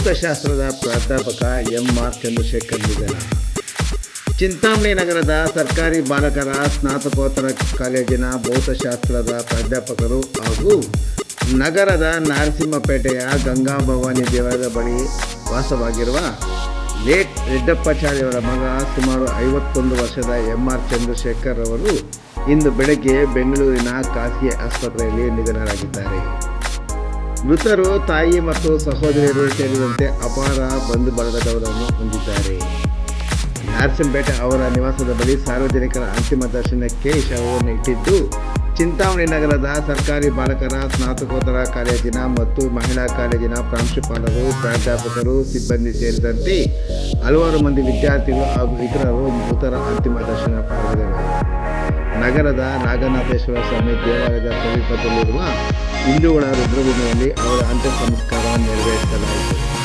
ಭೌತಶಾಸ್ತ್ರದ ಪ್ರಾಧ್ಯಾಪಕ M R Chandrashekhar ನಿಧನ. ಚಿಂತಾಮಣಿ ನಗರದ ಸರ್ಕಾರಿ ಬಾಲಕರ ಸ್ನಾತಕೋತ್ತರ ಕಾಲೇಜಿನ ಭೌತಶಾಸ್ತ್ರದ ಪ್ರಾಧ್ಯಾಪಕರು ಹಾಗೂ ನಗರದ ನರಸಿಂಹಪೇಟೆಯ ಗಂಗಾ ಭವಾನಿ ದೇವಾಲಯದ ಬಳಿ ವಾಸವಾಗಿರುವ ಲೇಟ್ ರೆಡ್ಡಪ್ಪಾಚಾರ್ಯವರ ಮಗ ಸುಮಾರು ಐವತ್ತೊಂದು ವರ್ಷದ ಎಂ ಆರ್ ಚಂದ್ರಶೇಖರ್ ಅವರು ಇಂದು ಬೆಳಗ್ಗೆ ಬೆಂಗಳೂರಿನ ಖಾಸಗಿ ಆಸ್ಪತ್ರೆಯಲ್ಲಿ ನಿಧನರಾಗಿದ್ದಾರೆ. ಮೃತರು ತಾಯಿ ಮತ್ತು ಸಹೋದರಿಯರು ಸೇರಿದಂತೆ ಅಪಾರ ಬಂಧು ಬಳಗದವರನ್ನು ಹೊಂದಿದ್ದಾರೆ. ನರಸಿಂಹಪೇಟೆ ಅವರ ನಿವಾಸದ ಬಳಿ ಸಾರ್ವಜನಿಕರ ಅಂತಿಮ ದರ್ಶನಕ್ಕೆ ಶವವನ್ನು ಇಟ್ಟಿದ್ದು, ಚಿಂತಾಮಣಿ ನಗರದ ಸರ್ಕಾರಿ ಬಾಲಕರ ಸ್ನಾತಕೋತ್ತರ ಕಾಲೇಜಿನ ಮತ್ತು ಮಹಿಳಾ ಕಾಲೇಜಿನ ಪ್ರಾಂಶುಪಾಲರು, ಪ್ರಾಧ್ಯಾಪಕರು, ಸಿಬ್ಬಂದಿ ಸೇರಿದಂತೆ ಹಲವಾರು ಮಂದಿ ವಿದ್ಯಾರ್ಥಿಗಳು ಹಾಗೂ ಇತರರು ಮೃತರ ಅಂತಿಮ ದರ್ಶನ ಪಡೆದರು. ನಗರದ ನಾಗನಾಥೇಶ್ವರ ಸ್ವಾಮಿ ದೇವಾಲಯದ ಸಮೀಪದಲ್ಲಿರುವ ಹಿಂದೂಗಳ ರುದ್ರಭೂಮಿಯಲ್ಲಿ ಅವರ ಅಂತ್ಯ ಸಂಸ್ಕಾರ ನೆರವೇರಿಸಲಾಯಿತು.